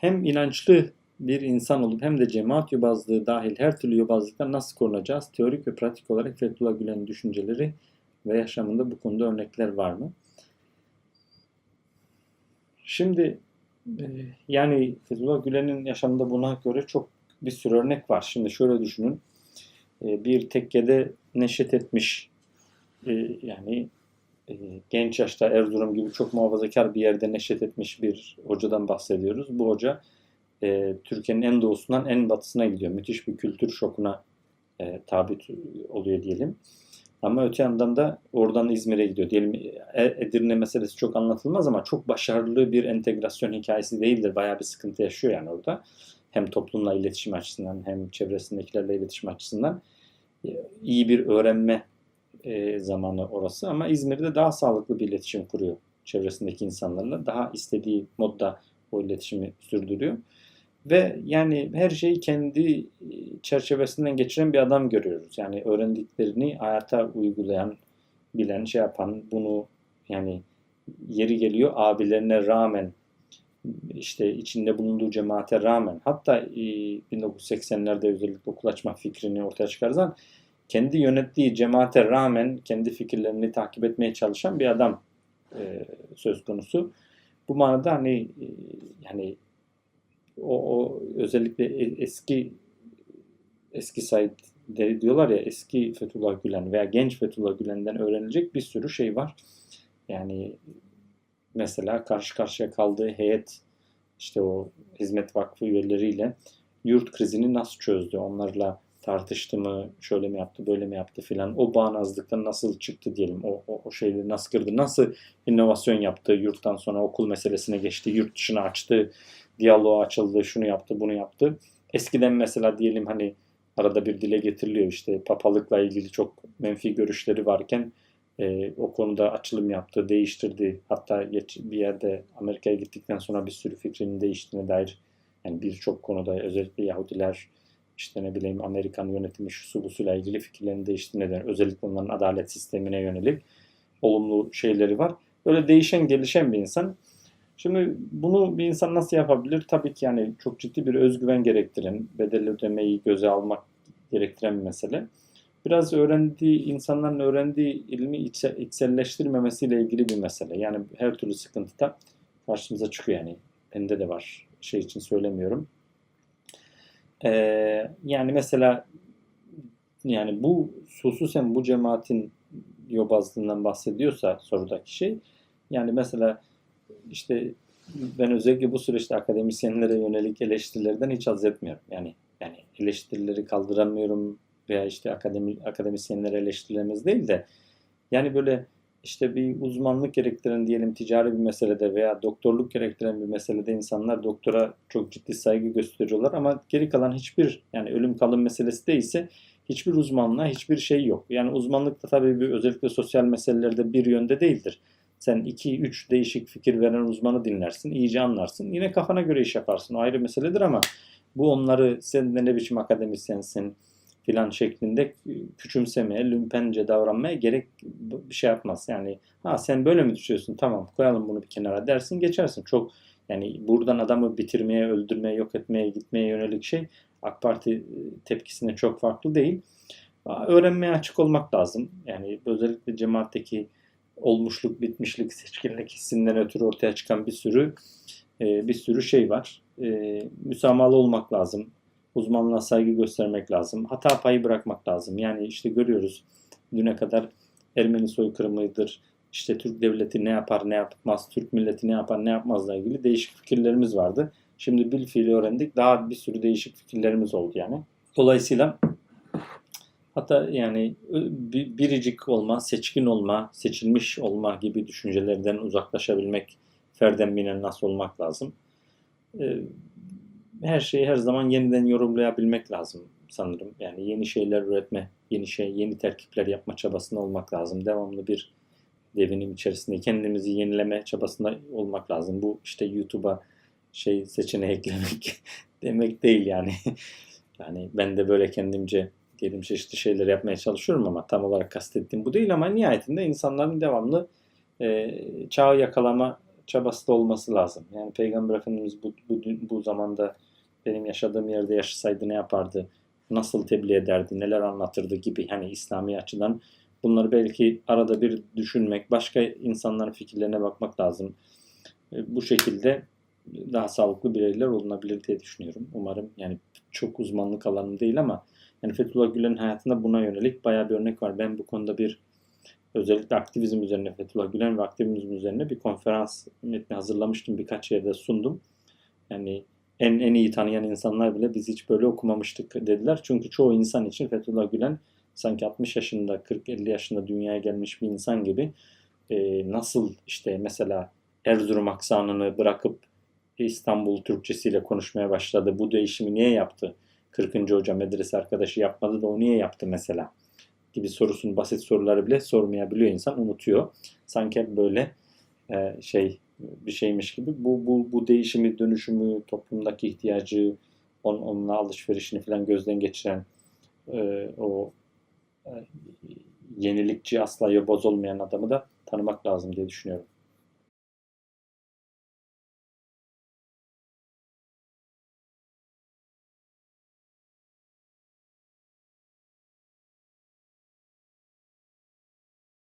hem inançlı bir insan olup hem de cemaat yobazlığı dahil her türlü yobazlıktan nasıl korunacağız? Teorik ve pratik olarak Fethullah Gülen'in düşünceleri ve yaşamında bu konuda örnekler var mı? Şimdi e, yani Fethullah Gülen'in yaşamında buna göre çok bir sürü örnek var. Şimdi şöyle düşünün. E, bir tekkede neşet etmiş e, yani genç yaşta Erzurum gibi çok muhafazakar bir yerde neşet etmiş bir hocadan bahsediyoruz. Bu hoca e, Türkiye'nin en doğusundan en batısına gidiyor. Müthiş bir kültür şokuna e, tabi oluyor diyelim. Ama öte yandan da oradan İzmir'e gidiyor. Diyelim e, Edirne meselesi çok anlatılmaz ama çok başarılı bir entegrasyon hikayesi değildir. Bayağı bir sıkıntı yaşıyor yani orada. Hem toplumla iletişim açısından hem çevresindekilerle iletişim açısından e, iyi bir öğrenme e, zamanı orası ama İzmir'de daha sağlıklı bir iletişim kuruyor çevresindeki insanlarla. Daha istediği modda o iletişimi sürdürüyor. Ve yani her şeyi kendi e, çerçevesinden geçiren bir adam görüyoruz. Yani öğrendiklerini hayata uygulayan, bilen, şey yapan, bunu yani yeri geliyor abilerine rağmen işte içinde bulunduğu cemaate rağmen hatta 1980'lerde e, özellikle okul açma fikrini ortaya çıkartan kendi yönettiği cemaate rağmen kendi fikirlerini takip etmeye çalışan bir adam e, söz konusu. Bu manada hani e, yani o, o özellikle e, eski eski Said diyorlar ya eski Fethullah Gülen veya genç Fethullah Gülen'den öğrenilecek bir sürü şey var. Yani mesela karşı karşıya kaldığı heyet işte o hizmet vakfı üyeleriyle yurt krizini nasıl çözdü? Onlarla tartıştı mı, şöyle mi yaptı, böyle mi yaptı filan. O bağnazlıktan nasıl çıktı diyelim. O, o, o şeyleri nasıl kırdı, nasıl inovasyon yaptı, yurttan sonra okul meselesine geçti, yurt dışına açtı, diyaloğa açıldı, şunu yaptı, bunu yaptı. Eskiden mesela diyelim hani arada bir dile getiriliyor işte papalıkla ilgili çok menfi görüşleri varken e, o konuda açılım yaptı, değiştirdi. Hatta geç, bir yerde Amerika'ya gittikten sonra bir sürü fikrinin değiştiğine dair yani birçok konuda özellikle Yahudiler işte ne bileyim Amerikan yönetimi şu busuyla ilgili fikirlerini değiştiğine dair özellikle onların adalet sistemine yönelik olumlu şeyleri var. Böyle değişen gelişen bir insan. Şimdi bunu bir insan nasıl yapabilir? Tabii ki yani çok ciddi bir özgüven gerektiren, bedel ödemeyi göze almak gerektiren bir mesele. Biraz öğrendiği, insanların öğrendiği ilmi içselleştirmemesiyle ilgili bir mesele. Yani her türlü sıkıntı da karşımıza çıkıyor yani. Bende de var. Şey için söylemiyorum. Ee, yani mesela yani bu hususen bu cemaatin yobazlığından bahsediyorsa sorudaki şey yani mesela işte ben özellikle bu süreçte akademisyenlere yönelik eleştirilerden hiç haz etmiyorum. Yani yani eleştirileri kaldıramıyorum veya işte akademi akademisyenlere eleştirilerimiz değil de yani böyle işte bir uzmanlık gerektiren diyelim ticari bir meselede veya doktorluk gerektiren bir meselede insanlar doktora çok ciddi saygı gösteriyorlar ama geri kalan hiçbir yani ölüm kalım meselesi değilse hiçbir uzmanlığa hiçbir şey yok. Yani uzmanlık da tabii bir özellikle sosyal meselelerde bir yönde değildir. Sen iki üç değişik fikir veren uzmanı dinlersin, iyice anlarsın. Yine kafana göre iş yaparsın. O ayrı meseledir ama bu onları sen ne biçim akademisyensin, filan şeklinde küçümsemeye, lümpence davranmaya gerek bir şey yapmaz. Yani ha sen böyle mi düşünüyorsun? Tamam koyalım bunu bir kenara dersin geçersin. Çok yani buradan adamı bitirmeye, öldürmeye, yok etmeye, gitmeye yönelik şey AK Parti tepkisine çok farklı değil. Öğrenmeye açık olmak lazım. Yani özellikle cemaatteki olmuşluk, bitmişlik, seçkinlik hissinden ötürü ortaya çıkan bir sürü bir sürü şey var. Müsamahalı olmak lazım uzmanlığa saygı göstermek lazım. Hata payı bırakmak lazım. Yani işte görüyoruz düne kadar Ermeni soykırımıdır, işte Türk devleti ne yapar ne yapmaz, Türk milleti ne yapar ne yapmazla ilgili değişik fikirlerimiz vardı. Şimdi bil fiili öğrendik. Daha bir sürü değişik fikirlerimiz oldu yani. Dolayısıyla hatta yani biricik olma, seçkin olma, seçilmiş olma gibi düşüncelerden uzaklaşabilmek, ferden binen nasıl olmak lazım. Her şeyi her zaman yeniden yorumlayabilmek lazım sanırım. Yani yeni şeyler üretme, yeni şey, yeni terkipler yapma çabasında olmak lazım. Devamlı bir devinim içerisinde kendimizi yenileme çabasında olmak lazım. Bu işte YouTube'a şey seçeneği eklemek demek değil yani. yani ben de böyle kendimce diyelim çeşitli şeyler yapmaya çalışıyorum ama tam olarak kastettiğim bu değil ama nihayetinde insanların devamlı e, çağı yakalama çabası da olması lazım. Yani Peygamber Efendimiz bu, bu, bu zamanda benim yaşadığım yerde yaşasaydı ne yapardı? Nasıl tebliğ ederdi? Neler anlatırdı gibi hani İslami açıdan bunları belki arada bir düşünmek, başka insanların fikirlerine bakmak lazım. E, Bu şekilde daha sağlıklı bireyler olunabilir diye düşünüyorum. Umarım yani çok uzmanlık alanım değil ama yani Fethullah Gülen'in hayatında buna yönelik bayağı bir örnek var. Ben bu konuda bir özellikle aktivizm üzerine Fethullah Gülen ve aktivizm üzerine bir konferans metni hazırlamıştım. Birkaç yerde sundum. Yani en en iyi tanıyan insanlar bile biz hiç böyle okumamıştık dediler. Çünkü çoğu insan için Fethullah Gülen sanki 60 yaşında, 40-50 yaşında dünyaya gelmiş bir insan gibi e, nasıl işte mesela Erzurum aksanını bırakıp İstanbul Türkçesiyle konuşmaya başladı. Bu değişimi niye yaptı? 40. hoca medrese arkadaşı yapmadı da o niye yaptı mesela? Gibi sorusun basit soruları bile sormayabiliyor insan unutuyor. Sanki hep böyle e, şey bir şeymiş gibi bu, bu, bu değişimi, dönüşümü, toplumdaki ihtiyacı, on, onunla alışverişini falan gözden geçiren e, o e, yenilikçi asla yobaz olmayan adamı da tanımak lazım diye düşünüyorum.